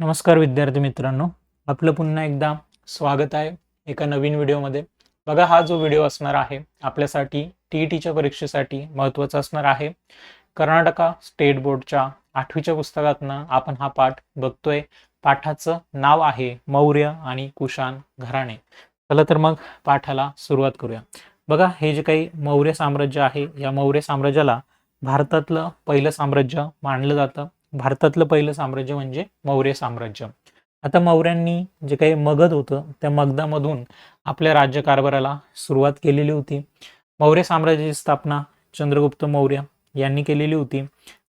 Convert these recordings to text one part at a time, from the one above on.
नमस्कार विद्यार्थी मित्रांनो. आपलं पुन्हा एकदा स्वागत आहे एका नवीन व्हिडिओमध्ये. बघा हा जो व्हिडिओ असणार आहे आपल्यासाठी टी ई टीच्या परीक्षेसाठी महत्त्वाचा असणार आहे. कर्नाटका स्टेट बोर्डच्या आठवीच्या पुस्तकातनं आपण हा पाठ बघतोय. पाठाचं नाव आहे मौर्य आणि कुशान घराणे. चला तर मग पाठाला सुरुवात करूया. बघा हे जे काही मौर्य साम्राज्य आहे या मौर्य साम्राज्याला भारतातलं पहिलं साम्राज्य मानलं जातं. भारतातलं पहिलं साम्राज्य म्हणजे मौर्य साम्राज्य. आता मौर्यांनी जे काही मगध होतं त्या मगधामधून आपल्या राज्यकारभाराला सुरुवात केलेली होती. मौर्य साम्राज्याची स्थापना चंद्रगुप्त मौर्य यांनी केलेली होती.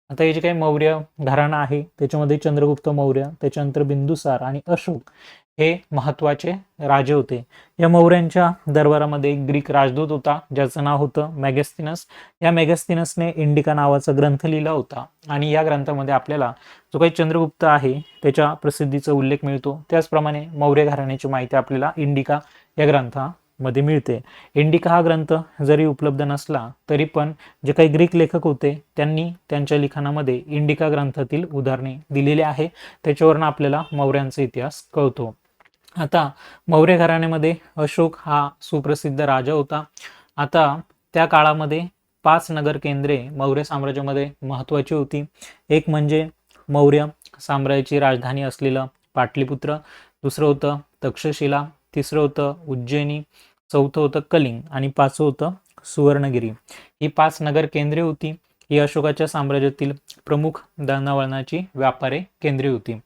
आता हे जे काही मौर्य घराणं आहे त्याच्यामध्ये चंद्रगुप्त मौर्य त्याच्यानंतर बिंदुसार आणि अशोक हे महत्त्वाचे राजे होते. या मौर्यांच्या दरबारामध्ये एक ग्रीक राजदूत होता ज्याचं नाव होतं मॅगेस्तिनस. या मेगस्तिनसने इंडिका नावाचा ग्रंथ लिहिला होता. आणि या ग्रंथामध्ये आपल्याला जो काही चंद्रगुप्त आहे त्याच्या प्रसिद्धीचा उल्लेख मिळतो. त्याचप्रमाणे मौर्य घराण्याची माहिती आपल्याला इंडिका या ग्रंथामध्ये मिळते. इंडिका हा ग्रंथ जरी उपलब्ध नसला तरी पण जे काही ग्रीक लेखक होते त्यांनी त्यांच्या लिखाणामध्ये इंडिका ग्रंथातील उदाहरणे दिलेली आहे. त्याच्यावरनं आपल्याला मौर्यांचा इतिहास कळतो. आता मौर्य घराण्यामध्ये अशोक हा सुप्रसिद्ध राजा होता. आता त्या काळामध्ये पाच नगर केंद्रे मौर्य साम्राज्यामध्ये महत्त्वाची होती. एक म्हणजे मौर्य साम्राज्याची राजधानी असलेलं पाटलीपुत्र दुसरं होतं तक्षशिला तिसरं होतं उज्जैनी चौथं होतं कलिंग आणि पाचवं होतं सुवर्णगिरी. ही पाच नगर केंद्रे होती. ही अशोकाच्या साम्राज्यातील प्रमुख दळणावळणाची व्यापारे केंद्रे होती.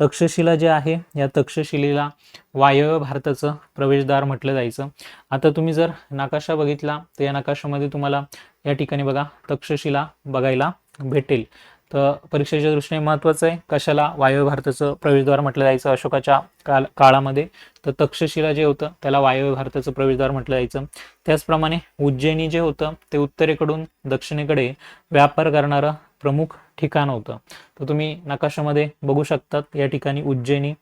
तक्षशिला जे आहे या तक्षशिलेला वायव्य भारताचं प्रवेशद्वार म्हटलं जायचं. आता तुम्ही जर नकाशा बघितला तर या नकाशामध्ये तुम्हाला या ठिकाणी बघा तक्षशिला बघायला भेटेल. तर परीक्षेच्या दृष्टीने महत्त्वाचं आहे कशाला वायव्य भारताचं प्रवेशद्वार म्हटलं जायचं अशोकाच्या काल काळामध्ये. तर तक्षशिला जे होतं त्याला वायव्य भारताचं प्रवेशद्वार म्हटलं जायचं. त्याचप्रमाणे उज्जैनी जे होतं ते उत्तरेकडून दक्षिणेकडे व्यापार करणारं प्रमुख ठिकाण होतं. तर तुम्ही नकाशामध्ये बघू शकतात या ठिकाणी उज्जैनी.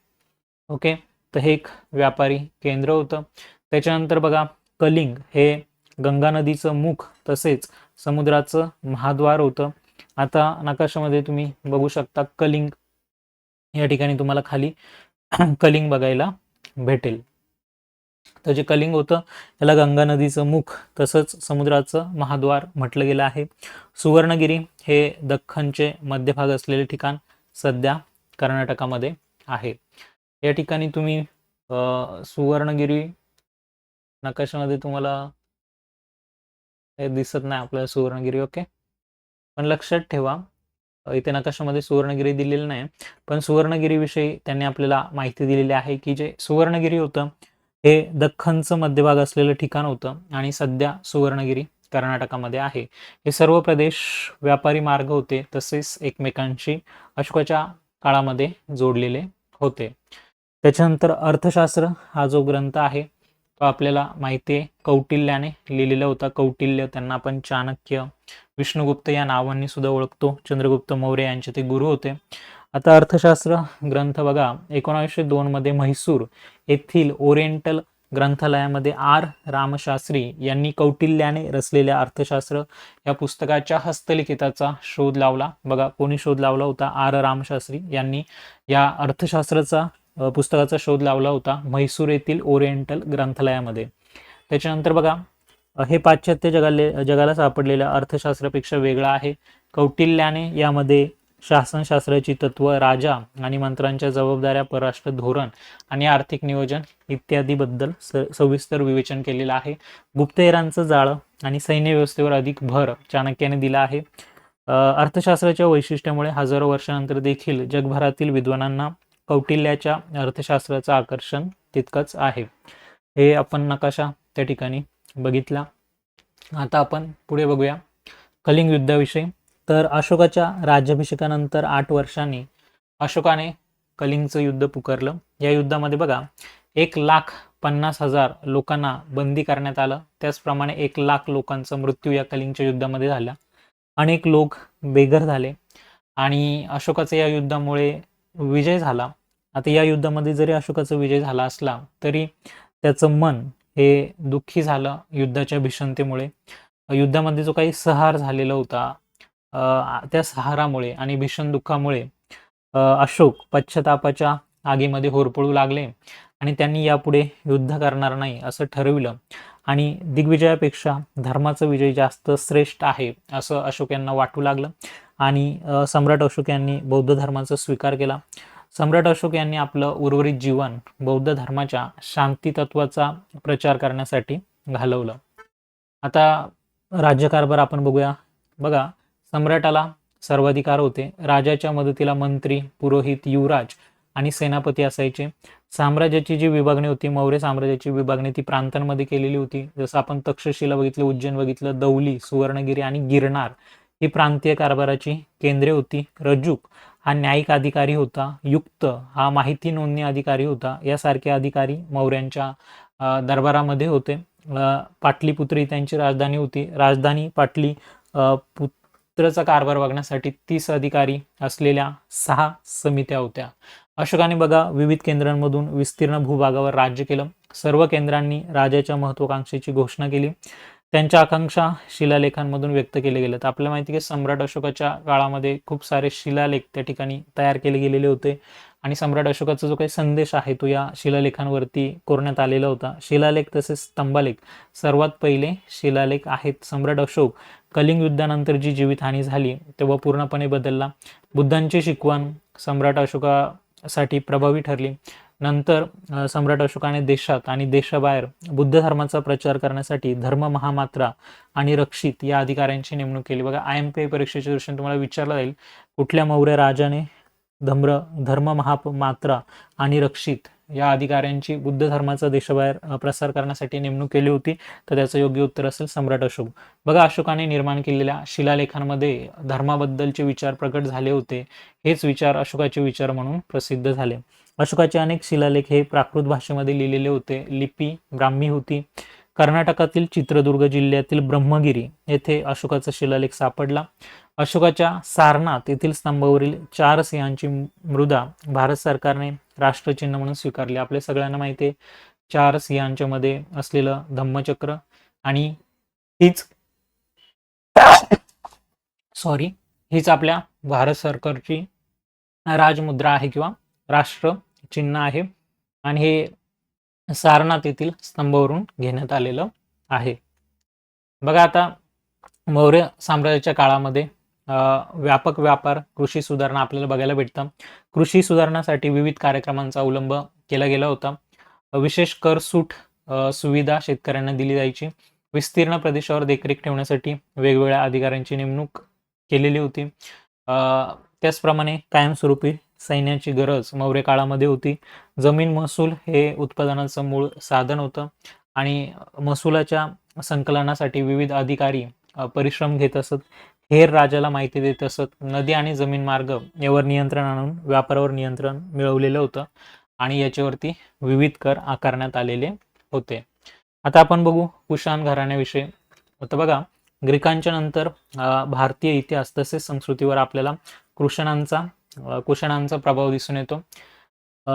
ओके? तर हे एक व्यापारी केंद्र होतं. त्याच्यानंतर बघा कलिंग हे गंगा नदीचं मुख तसेच समुद्राचं महाद्वार होतं. आता नकाशामध्ये तुम्ही बघू शकता कलिंग. या ठिकाणी तुम्हाला खाली कलिंग बघायला भेटेल. तर जे कलिंग होतं त्याला गंगा नदीचं मुख तसंच समुद्राचं महाद्वार म्हटलं गेलं आहे. सुवर्णगिरी हे दख्खनचे मध्यभाग असलेले ठिकाण सध्या कर्नाटकामध्ये आहे. या ठिकाणी तुम्ही सुवर्णगिरी नकाशामध्ये तुम्हाला हे दिसत नाही आपल्याला सुवर्णगिरी ओके? पण लक्षात ठेवा इथे नकाशामध्ये सुवर्णगिरी दिलेली नाही. पण सुवर्णगिरीविषयी त्यांनी आपल्याला माहिती दिलेली आहे की जे सुवर्णगिरी होतं हे दख्खनचं मध्यभाग असलेलं ठिकाण होतं आणि सध्या सुवर्णगिरी कर्नाटकामध्ये आहे. हे सर्व प्रदेश व्यापारी मार्ग होते तसेच एकमेकांशी अशोकाच्या काळामध्ये जोडलेले होते. त्याच्यानंतर अर्थशास्त्र हा जो ग्रंथ आहे तो आपल्याला माहिती आहे. कौटिल्याने लिहिलेला होता. कौटिल्य त्यांना आपण चाणक्य विष्णुगुप्त या नावांनी सुद्धा ओळखतो. चंद्रगुप्त मौर्य यांचे ते गुरु होते. आता अर्थशास्त्र ग्रंथ बघा. एकोणावीसशे दोनमध्ये म्हैसूर येथील ओरिएंटल ग्रंथालयामध्ये आर. रामशास्त्री यांनी कौटिल्याने रचलेल्या अर्थशास्त्र या पुस्तकाच्या हस्तलिखिताचा शोध लावला. बघा कोणी शोध लावला होता? आर. रामशास्त्री यांनी या अर्थशास्त्राचा पुस्तकाचा शोध लावला होता म्हैसूर येथील ओरिएंटल ग्रंथालयामध्ये. त्याच्यानंतर बघा हे पाश्चात्य जगाले जगाला सापडलेल्या अर्थशास्त्रापेक्षा वेगळं आहे. कौटिल्याने यामध्ये शासनशास्त्राची तत्व राजा आणि मंत्र्यांच्या जबाबदाऱ्या परराष्ट्र धोरण आणि आर्थिक नियोजन इत्यादीबद्दल स सविस्तर विवेचन केलेलं आहे. गुप्तहेरांचं जाळं आणि सैन्य व्यवस्थेवर अधिक भर चाणक्याने दिला आहे. अर्थशास्त्राच्या वैशिष्ट्यामुळे हजारो वर्षानंतर देखील जगभरातील विद्वानांना कौटिल्याच्या अर्थशास्त्राचं आकर्षण तितकंच आहे. हे आपण नकाशा त्या ठिकाणी बघितला. आता आपण पुढे बघूया. कलिंग युद्धाविषयी. तर अशोकाच्या राज्याभिषेकानंतर आठ वर्षांनी अशोकाने कलिंगचं युद्ध पुकारलं. या युद्धामध्ये बघा एक लाख पन्नास हजार लोकांना बंदी करण्यात आलं. त्याचप्रमाणे एक लाख लोकांचा मृत्यू या कलिंगच्या युद्धामध्ये झाला. अनेक लोक बेघर झाले. आणि अशोकाचं या युद्धामुळे विजय झाला. आता या युद्धामध्ये जरी अशोकाचा विजय झाला असला तरी त्याचं मन हे दुःखी झालं युद्धाच्या भीषणतेमुळे. युद्धामध्ये जो काही सहार झालेला होता त्या सहारामुळे आणि भीषण दुःखामुळे अशोक पश्चातापाच्या आगीमध्ये होरपळू लागले आणि त्यांनी यापुढे युद्ध करणार नाही असं ठरविलं. आणि दिग्विजयापेक्षा धर्माचा विजय जास्त श्रेष्ठ आहे असं अशोक यांना वाटू लागलं. आणि सम्राट अशोक यांनी बौद्ध धर्माचा स्वीकार केला. सम्राट अशोक यांनी आपलं उर्वरित जीवन बौद्ध धर्माच्या शांती तत्वाचा प्रचार करण्यासाठी घालवलं. आता राज्यकारभार आपण बघूया. बघा सम्राटाला सर्वाधिकार होते. राजाच्या मदतीला मंत्री पुरोहित युवराज आणि सेनापती असायचे. साम्राज्याची जी विभागणी होती मौर्य साम्राज्याची विभागणी ती प्रांतांमध्ये केलेली होती. जसं आपण तक्षशिला बघितलं उज्जैन बघितलं दौली सुवर्णगिरी आणि गिरनार ही प्रांतीय कारभाराची केंद्रे होती. रजूक हा न्यायिक अधिकारी होता. युक्त हा माहिती नोंदणी अधिकारी होता. यासारखे अधिकारी मौर्यांच्या दरबारामध्ये होते. पाटलीपुत्री त्यांची राजधानी होती. राजधानी पाटली अ, कारभार बघण्यासाठी तीस अधिकारी असलेल्या सहा समित्या होत्या. अशोकाने बघा विविध केंद्रांमधून विस्तीर्ण भूभागावर राज्य केलं. सर्व केंद्रांनी राजाच्या महत्वाकांक्षेची घोषणा केली. त्यांच्या आकांक्षा शिलालेखांमधून व्यक्त केले गेले तर आपल्याला माहिती की सम्राट अशोकाच्या काळामध्ये खूप सारे शिलालेख त्या ठिकाणी तयार केले गेलेले होते. आणि सम्राट अशोकाचा जो काही संदेश आहे तो या शिलालेखांवरती कोरण्यात आलेला होता. शिलालेख तसेच स्तंभालेख सर्वात पहिले शिलालेख आहेत सम्राट अशोक. कलिंग युद्धानंतर जी जीवितहानी झाली तेव्हा पूर्णपणे बदलला. बुद्धांची शिकवण सम्राट अशोकासाठी प्रभावी ठरली. नंतर सम्राट अशोकाने देशात आणि देशाबाहेर बुद्ध धर्माचा प्रचार करण्यासाठी धर्म महामात्रा आणि रक्षित या अधिकाऱ्यांची नेमणूक केली. बघा आय एम पी परीक्षेच्या दृष्टीने तुम्हाला विचारला जाईल. कुठल्या मौर्य राजाने धम्र धर्म महामात्रा आणि रक्षित या अधिकाऱ्यांची बुद्ध धर्माचा देशाबाहेर प्रसार करण्यासाठी नेमणूक केली होती. तर त्याचं योग्य उत्तर असेल सम्राट अशोक. बघा अशोकाने निर्माण केलेल्या शिलालेखांमध्ये धर्माबद्दलचे विचार प्रकट झाले होते. हेच विचार अशोकाचे विचार म्हणून प्रसिद्ध झाले. अशोकाचे अनेक शिलालेख हे प्राकृत भाषेमध्ये लिहिलेले होते. लिपी ब्राह्मी होती. कर्नाटकातील चित्रदुर्ग जिल्ह्यातील ब्रह्मगिरी येथे अशोकाचा शिलालेख सापडला. अशोकाच्या सारनाथ येथील स्तंभावरील चार सिंहांची मृदा भारत सरकारने राष्ट्रचिन्ह म्हणून स्वीकारली. आपल्या सगळ्यांना माहिती आहे चार सिंहांच्या मध्ये असलेलं धम्मचक्र आणि हीच सॉरी हीच आपल्या भारत सरकारची राजमुद्रा आहे किंवा राष्ट्र चिन्ह आहे. आणि हे सारनाथ येथील स्तंभावरून घेण्यात आलेलं आहे. बघा आता मौर्य साम्राज्याच्या काळामध्ये व्यापक व्यापार कृषी सुधारणा आपल्याला बघायला भेटतं. कृषी सुधारणासाठी विविध कार्यक्रमांचा अवलंब केला गेला होता. विशेष कर सूट सुविधा शेतकऱ्यांना दिली जायची. विस्तीर्ण प्रदेशावर देखरेख ठेवण्यासाठी वेगवेगळ्या अधिकाऱ्यांची नेमणूक केलेली होती. त्याचप्रमाणे कायमस्वरूपी सैन्याची गरज मौर्य काळामध्ये होती. जमीन महसूल हे उत्पादनाचं मूळ साधन होतं आणि महसुलाच्या संकलनासाठी विविध अधिकारी परिश्रम घेत असत. हेर राजाला माहिती देत असत. नदी आणि जमीन मार्ग यावर नियंत्रण आणून व्यापारावर नियंत्रण मिळवलेलं होतं आणि याच्यावरती विविध कर आकारण्यात आलेले होते. आता आपण बघू कुशाण घराण्याविषयी. आता बघा ग्रीकांच्या नंतर भारतीय इतिहास तसेच संस्कृतीवर आपल्याला कृषणांचा कुशणांचा प्रभाव दिसून येतो. अ,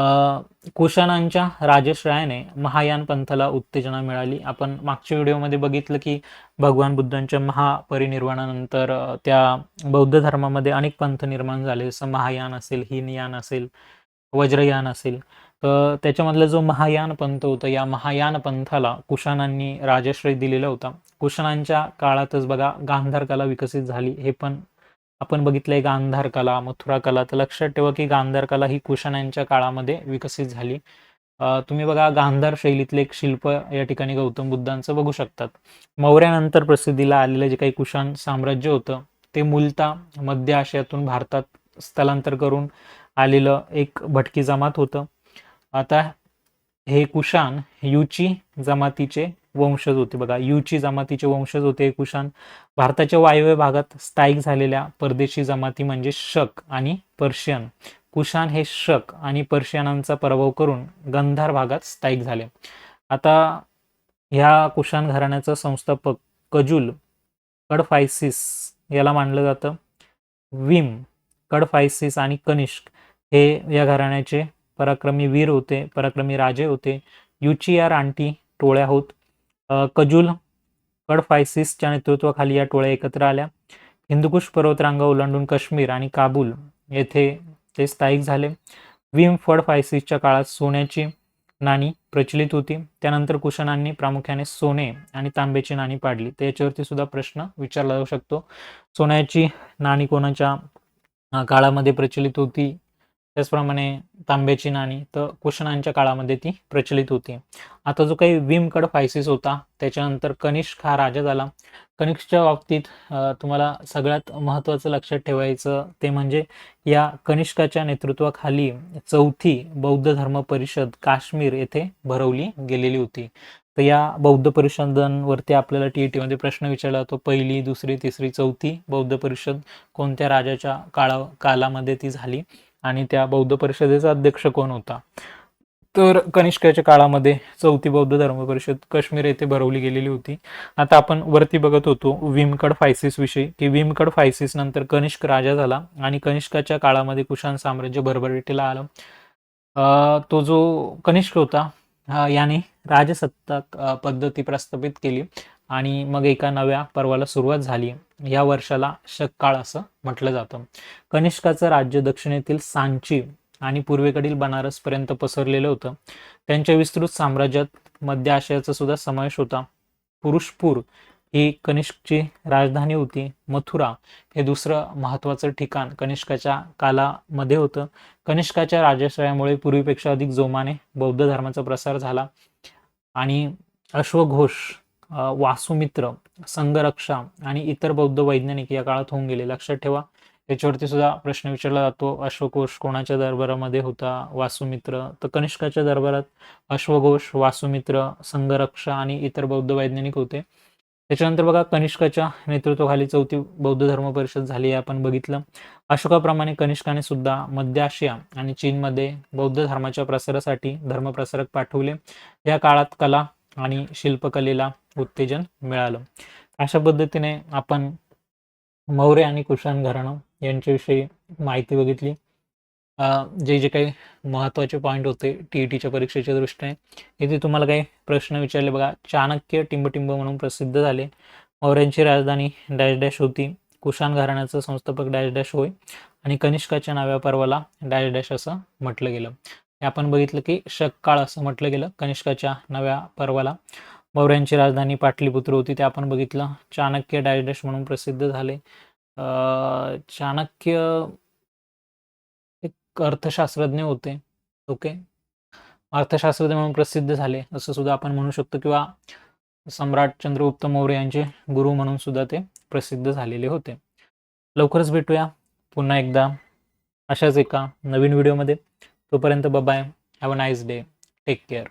कुशाणांच्या राजश्रयाने महायान पंथाला उत्तेजना मिळाली. आपण मागच्या व्हिडिओमध्ये बघितलं की भगवान बुद्धांच्या महापरिनिर्वाणानंतर त्या बौद्ध धर्मामध्ये अनेक पंथ निर्माण झाले. जसं महायान असेल हिनयान असेल वज्रयान असेल. तर त्याच्यामधला जो महायान पंथ होता या महायान पंथाला कुशाणांनी राजश्रय दिलेला होता. कुशाणांच्या काळातच बघा गांधार कला विकसित झाली. हे पण आपण बघितलंय गांधार कला मथुरा कला. तर लक्षात ठेवा की गांधार कला ही कुशाणांच्या काळामध्ये विकसित झाली. तुम्ही बघा गांधार शैलीतले एक शिल्प या ठिकाणी गौतम बुद्धांचं बघू शकतात. मौर्यानंतर प्रसिद्धीला आलेलं जे काही कुशाण साम्राज्य होतं ते मूलतः मध्य आशियातून भारतात स्थलांतर करून आलेलं एक भटकी जमात होतं. आता हे कुशाण युची जमातीचे वंशज होते. बघा युची जमातीचे वंशज होते कुशान भारताच्या वायव्य भागात स्थायिक झालेल्या परदेशी जमाती म्हणजे शक आणि पर्शियन. कुशान हे शक आणि पर्शियनांचा पराभव करून गंधार भागात स्थायिक झाले. आता ह्या कुशान घराण्याचा संस्थापक कजुल कडफायसिस याला मानलं जातं. विम कडफायसिस आणि कनिष्क हे या घराण्याचे पराक्रमी वीर होते पराक्रमी राजे होते. युची या रानटी टोळ्या होत. कजुल कडफायसिसच्या नेतृत्वाखाली या टोळ्या एकत्र आल्या. हिंदुकुश पर्वतरांगा ओलांडून काश्मीर आणि काबूल येथे ते स्थायिक झाले. विम फडफायसिसच्या काळात सोन्याची नाणी प्रचलित होती. त्यानंतर कुशनांनी प्रामुख्याने सोने आणि तांब्याची नाणी पाडली. तर याच्यावरती सुद्धा प्रश्न विचारला जाऊ शकतो. सोन्याची नाणी कोणाच्या काळामध्ये प्रचलित होती? त्याचप्रमाणे तांब्याची नाणी तर कुशणांच्या काळामध्ये ती प्रचलित होती. आता जो काही विमकड फायसिस होता त्याच्यानंतर कनिष्क हा राजा झाला. कनिष्कच्या बाबतीत तुम्हाला सगळ्यात महत्त्वाचं लक्षात ठेवायचं ते म्हणजे या कनिष्काच्या नेतृत्वाखाली चौथी बौद्ध धर्म परिषद काश्मीर येथे भरवली गेलेली होती. तर या बौद्ध परिषदांवरती आपल्याला टी ई मध्ये प्रश्न विचारला जातो पहिली दुसरी तिसरी चौथी बौद्ध परिषद कोणत्या राजाच्या काळा कालामध्ये ती झाली? आणि त्या बौद्ध परिषदेचा अध्यक्ष कोण होता? तर कनिष्काच्या काळामध्ये चौथी बौद्ध धर्म परिषद काश्मीर येथे भरवली गेलेली होती. आता आपण वरती बघत होतो विमकड फायसिस विषयी की विमकड फायसिस नंतर कनिष्क राजा झाला आणि कनिष्काच्या काळामध्ये कुशाण साम्राज्य भरभराटीला आलं. तो जो कनिष्क होता याने राजसत्ताक पद्धती प्रस्थापित केली. आणि मग एका नव्या पर्वाला सुरुवात झाली. या वर्षाला शककाळ असं म्हटलं जातं. कनिष्काचं राज्य दक्षिणेतील सांची आणि पूर्वेकडील बनारसपर्यंत पसरलेलं होतं. त्यांच्या विस्तृत साम्राज्यात मध्य आशियाचा सुद्धा समावेश होता. पुरुषपूर ही कनिष्कची राजधानी होती. मथुरा हे दुसरं महत्त्वाचं ठिकाण कनिष्काच्या कालामध्ये होतं. कनिष्काच्या राजाश्रयामुळे पूर्वीपेक्षा अधिक जोमाने बौद्ध धर्माचा प्रसार झाला. आणि अश्वघोष वासुमित्र संघरक्षा आणि इतर बौद्ध वैज्ञानिक या काळात होऊन गेले. लक्षात ठेवा याच्यावरती सुद्धा प्रश्न विचारला जातो. अश्वघोष कोणाच्या दरबारामध्ये होता? वासुमित्र तर कनिष्काच्या दरबारात अश्वघोष वासुमित्र संघरक्षा आणि इतर बौद्ध वैज्ञानिक होते. त्याच्यानंतर बघा कनिष्काच्या नेतृत्वाखाली चौथी बौद्ध धर्म परिषद झाली हे आपण बघितलं. अशोकाप्रमाणे कनिष्काने सुद्धा मध्य आशिया आणि चीनमध्ये बौद्ध धर्माच्या प्रसारासाठी धर्मप्रसारक पाठवले. या काळात कला आणि शिल्पकलेला उत्तेजन मिळालं. अशा पद्धतीने आपण मौर्य आणि कुशाण घराणं यांच्याविषयी माहिती बघितली. जे जे काही महत्त्वाचे पॉईंट होते टी ई टीच्या परीक्षेच्या दृष्टीने इथे तुम्हाला काही प्रश्न विचारले बघा. चाणक्य टिंबटिंब म्हणून प्रसिद्ध झाले. मौर्यांची राजधानी डॅश डॅश होती. कुशाण घराण्याचं संस्थापक डॅश डॅश होय. आणि कनिष्काच्या नव्या पर्वाला डॅश डॅश असं म्हटलं गेलं. हे आपण बघितलं की शककाळ असं म्हटलं गेलं कनिष्काच्या नव्या पर्वाला. मौर्यांची राजधानी पाटलीपुत्र होती ते आपण बघितलं. चाणक्य डॅश म्हणून प्रसिद्ध झाले. चाणक्य एक अर्थशास्त्रज्ञ होते ओके. अर्थशास्त्रज्ञ म्हणून प्रसिद्ध झाले असं सुद्धा आपण म्हणू शकतो किंवा सम्राट चंद्रगुप्त मौर्य यांचे गुरु म्हणून सुद्धा ते प्रसिद्ध झालेले होते. लवकरच भेटूया पुन्हा एकदा. अशाच एका नवीन व्हिडिओमध्ये तोपर्यंत bye have a nice day take care